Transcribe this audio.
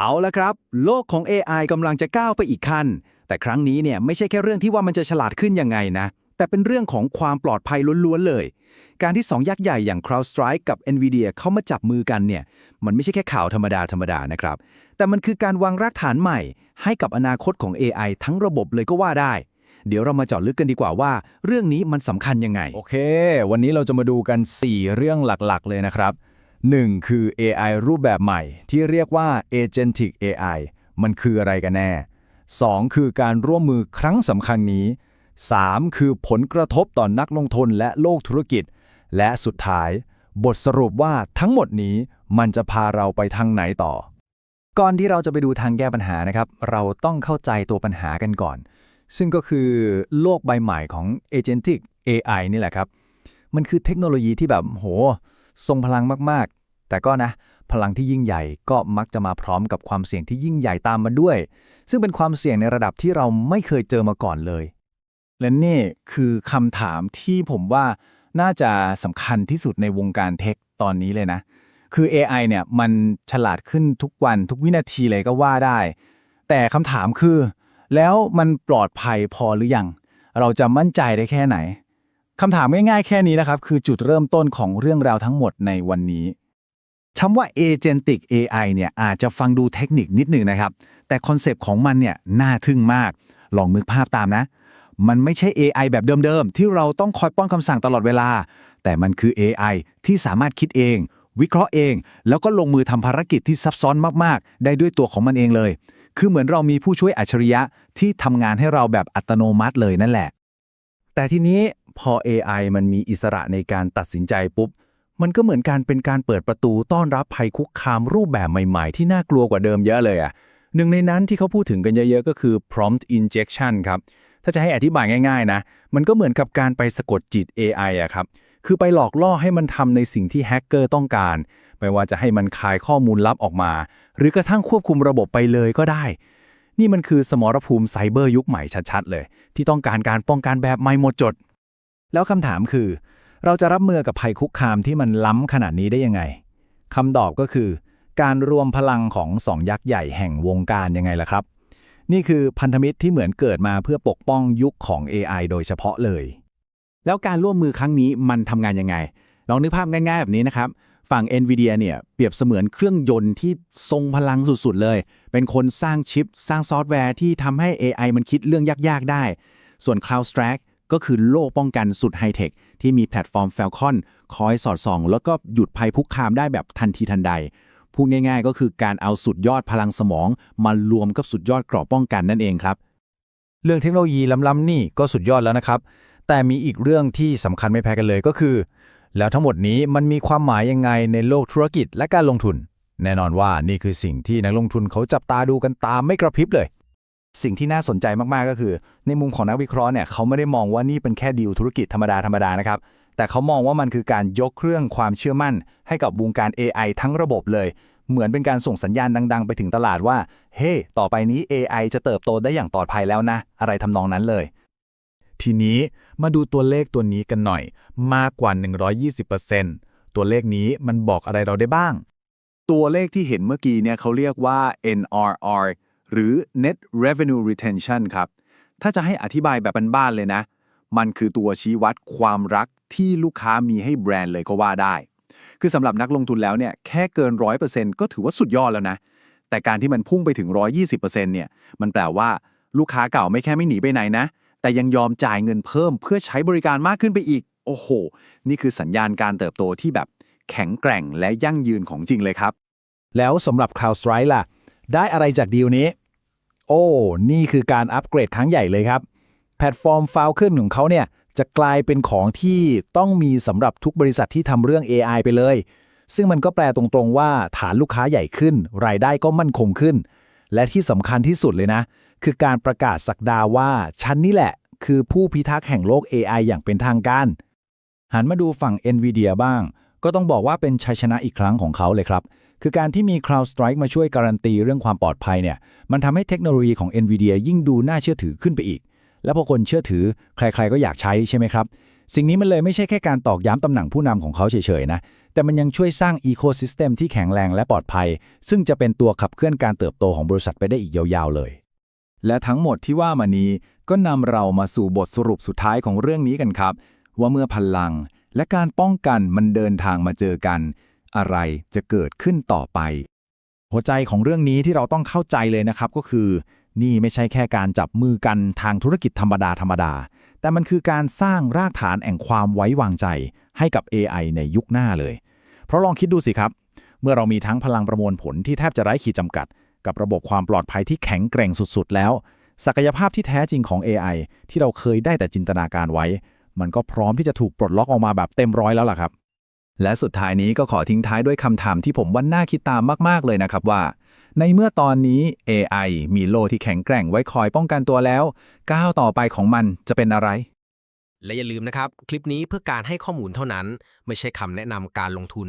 เอาละครับ โลกของ AI กำลังจะก้าวไปอีกขั้น แต่ครั้งนี้เนี่ยไม่ใช่แค่เรื่องที่ว่ามันจะฉลาดขึ้นยังไงนะ แต่เป็นเรื่องของความปลอดภัยล้วนๆเลย การที่ 2 ยักษ์ใหญ่อย่าง CrowdStrike กับ NVIDIA เข้ามาจับมือกันเนี่ย มันไม่ใช่แค่ข่าวธรรมดาธรรมดานะครับ แต่มันคือการวางรากฐานใหม่ ให้กับอนาคตของ AI ทั้งระบบเลยก็ว่าได้เดี๋ยวเรามาเจาะลึกกันดีกว่าว่า เรื่องนี้มันสำคัญยังไง โอเค วันนี้เราจะมาดูกัน 4 เรื่องหลักๆ เลยนะครับ 1. คือ AI รูปแบบใหม่ที่เรียกว่า Agentic AI มันคืออะไรกันแน่ 2. คือการร่วมมือครั้งสำคัญนี้ 3. คือผลกระทบต่อนนักลงทุนและโลกธุรกิจ และสุดท้าย บทสรุปว่าทั้งหมดนี้มันจะพาเราไปทางไหนต่อ ก่อนที่เราจะไปดูทางแก้ปัญหานะครับ เราต้องเข้าใจตัวปัญหากันก่อน ซึ่งก็คือโลกใบใหม่ของ Agentic AI นี่แหละครับ มันคือเทคโนโลยีที่แบบโห ทรงพลังมากๆ แต่ก็นะ พลังที่ยิ่งใหญ่ก็มักจะมาพร้อมกับความเสี่ยงที่ยิ่งใหญ่ตามมาด้วย ซึ่งเป็นความเสี่ยงในระดับที่เราไม่เคยเจอมาก่อนเลย และนี่คือคำถามที่ผมว่าน่าจะสำคัญที่สุดในวงการเทคตอนนี้เลยนะ คือ AI เนี่ยมันฉลาดขึ้นทุกวันทุกวินาทีเลยก็ว่าได้ แต่คำถามคือ แล้วมันปลอดภัยพอหรือยัง เราจะมั่นใจได้แค่ไหน คำถามง่ายๆแค่นี้นะครับ คือจุดเริ่มต้นของเรื่องราวทั้งหมดในวันนี้คำว่า Agentic AI เนี่ยอาจจะฟังดูเทคนิคนิดหนึ่งนะครับ แต่คอนเซปต์ของมันเนี่ยน่าทึ่งมาก ลองนึกภาพตามนะ มันไม่ใช่ AI แบบเดิมๆ ที่เราต้องคอยป้อนคำสั่งตลอดเวลา แต่มันคือ AI ที่สามารถคิดเอง วิเคราะห์เอง แล้วก็ลงมือทำภารกิจที่ซับซ้อนมากๆ ได้ด้วยตัวของมันเองเลย คือเหมือนเรามีผู้ช่วยอัจฉริยะที่ทำงานให้เราแบบอัตโนมัติเลยนั่นแหละ แต่ทีนี้ พอ AI มันมีอิสระในการตัดสินใจปุ๊บ มันก็เหมือนการเป็นการเปิดประตูต้อนรับภัยคุกคามรูปแบบใหม่ๆ ที่น่ากลัวกว่าเดิมเยอะเลยอะหนึ่งในนั้นที่เขาพูดถึงกันเยอะๆ ก็คือ prompt injection ครับ ถ้าจะให้อธิบายง่ายๆ นะ มันก็เหมือนกับการไปสะกดจิต AI อะครับ คือไปหลอกล่อให้มันทำในสิ่งที่แฮกเกอร์ต้องการ ไม่ว่าจะให้มันคายข้อมูลลับออกมา หรือกระทั่งควบคุมระบบไปเลยก็ได้ นี่มันคือสมรภูมิไซเบอร์ยุคใหม่ชัดๆ เลย ที่ต้องการการป้องกันแบบไม่หมดจด แล้วคำถามคือ เราจะรับมือกับภัยคุกคามที่มันล้ำขนาดนี้ได้ยังไงคำตอบก็คือ การรวมพลังของสองยักษ์ใหญ่แห่งวงการยังไงล่ะครับ นี่คือพันธมิตรที่เหมือนเกิดมาเพื่อปกป้องยุคของ AI โดยเฉพาะเลย แล้วการร่วมมือครั้งนี้มันทำงานยังไง ลองนึกภาพง่ายๆแบบนี้นะครับฝั่ง NVIDIA เนี่ยเปรียบเสมือนเครื่องยนต์ที่ทรงพลังสุดๆเลย เป็นคนสร้างชิป สร้างซอฟต์แวร์ที่ทำให้ AI มันคิดเรื่องยากๆได้ ส่วน CloudStrike ก็คือโล่ป้องกันสุดไฮเทคที่มีแพลตฟอร์ม Falcon คอยสอดส่อง แล้วก็หยุดภัยคุกคามได้แบบทันทีทันใดพูดง่ายๆ ก็คือการเอาสุดยอดพลังสมอง มารวมกับสุดยอดเกราะป้องกันนั่นเองครับ เรื่องเทคโนโลยีล้ำๆนี่ก็สุดยอดแล้วนะครับ แต่มีอีกเรื่องที่สำคัญไม่แพ้กันเลยก็คือ แล้วทั้งหมดนี้มันมีความหมายยังไงในโลกธุรกิจและการลงทุน แน่นอนว่านี่คือสิ่งที่นักลงทุนเขาจับตาดูกันตามไม่กระพริบเลย สิ่งที่น่าสนใจมากๆก็คือ ในมุมของนักวิเคราะห์เนี่ยเขาไม่ได้มองว่านี่เป็นแค่ดีลธุรกิจธรรมดาธรรมดานะครับ แต่เขามองว่ามันคือการยกเครื่องความเชื่อมั่น ให้กับวงการ AI ทั้งระบบเลย เหมือนเป็นการส่งสัญญาณดัง ๆ ไปถึงตลาดว่า เฮ้ต่อไปนี้ AI จะเติบโตได้อย่างปลอดภัยแล้วนะ อะไรทำนองนั้นเลย ทีนี้มาดูตัวเลขตัวนี้กันหน่อย มากกว่า 120%ตัวเลขนี้มันบอกอะไรเราได้บ้าง ตัวเลขที่เห็นเมื่อกี้เนี่ยเขาเรียกว่า NRR หรือ Net Revenue Retention ครับ ถ้าจะให้อธิบายแบบบ้านๆเลยนะ มันคือตัวชี้วัดความรักที่ลูกค้ามีให้แบรนด์เลยก็ว่าได้ คือสำหรับนักลงทุนแล้วเนี่ยแค่เกิน 100%ก็ถือว่าสุดยอดแล้วนะ แต่การที่มันพุ่งไปถึง 120%เนี่ยมันแปลว่าลูกค้าเก่าไม่แค่ไม่หนีไปไหนนะ แต่ยังยอมจ่ายเงินเพิ่มเพื่อใช้บริการมากขึ้นไปอีก โอ้โห นี่คือสัญญาณการเติบโตที่แบบแข็งแกร่งและยั่งยืนของจริงเลยครับ แล้วสำหรับ CrowdStrike ล่ะ ได้อะไรจากดีลนี้ โอ้ นี่คือการอัปเกรดครั้งใหญ่เลยครับ แพลตฟอร์ม Falcon ของเขาเนี่ยจะกลายเป็นของที่ต้องมีสำหรับทุกบริษัทที่ทำเรื่อง AI ไปเลย ซึ่งมันก็แปลตรงๆว่าฐานลูกค้าใหญ่ขึ้น รายได้ก็มั่นคงขึ้น และที่สำคัญที่สุดเลยนะ คือการประกาศสักดาว่า ฉันนี่แหละ คือผู้พิทักษ์แห่งโลก AI อย่างเป็นทางการ หันมาดูฝั่ง NVIDIA บ้าง ก็ต้องบอกว่าเป็นชัยชนะอีกครั้งของเขาเลยครับ คือการที่มี CrowdStrike มาช่วยการันตีเรื่องความปลอดภัยเนี่ยมันทำให้เทคโนโลยีของ NVIDIA ยิ่งดูน่าเชื่อถือขึ้นไปอีก และพอคนเชื่อถือใครๆก็อยากใช้ใช่ไหมครับ สิ่งนี้มันเลยไม่ใช่แค่การตอกย้ำตำแหน่งผู้นำของเขาเฉยๆนะแต่มันยังช่วยสร้างอีโคซิสเต็มที่แข็งแรงและปลอดภัย ซึ่งจะเป็นตัวขับเคลื่อนการเติบโตของบริษัทไปได้อีกยาวๆเลย และทั้งหมดที่ว่ามานี้ก็นำเรามาสู่บทสรุปสุดท้ายของเรื่องนี้กันครับ ว่าเมื่อพลัง และการป้องกันมันเดินทางมาเจอกัน อะไรจะเกิดขึ้นต่อไป หัวใจของเรื่องนี้ที่เราต้องเข้าใจเลยนะครับก็คือ นี่ไม่ใช่แค่การจับมือกันทางธุรกิจธรรมดาธรรมดา แต่มันคือการสร้างรากฐานแห่งความไว้วางใจ ให้กับ AI ในยุคหน้าเลย เพราะลองคิดดูสิครับ เมื่อเรามีทั้งพลังประมวลผลที่แทบจะไร้ขีดจำกัด กับระบบความปลอดภัยที่แข็งแกร่งสุดๆ แล้ว ศักยภาพที่แท้จริงของ AI ที่เราเคยได้แต่จินตนาการไว้ มันก็พร้อมที่จะถูกปลดล็อกออกมาแบบเต็มร้อยแล้วล่ะครับ และสุดท้ายนี้ก็ขอทิ้งท้ายด้วยคำถามที่ผมว่าน่าคิดตามมากๆเลยนะครับว่า ในเมื่อตอนนี้ AI มีโลที่แข็งแกร่งไว้คอยป้องกันตัวแล้ว ก้าวต่อไปของมันจะเป็นอะไร และอย่าลืมนะครับ คลิปนี้เพื่อการให้ข้อมูลเท่านั้น ไม่ใช่คำแนะนำการลงทุน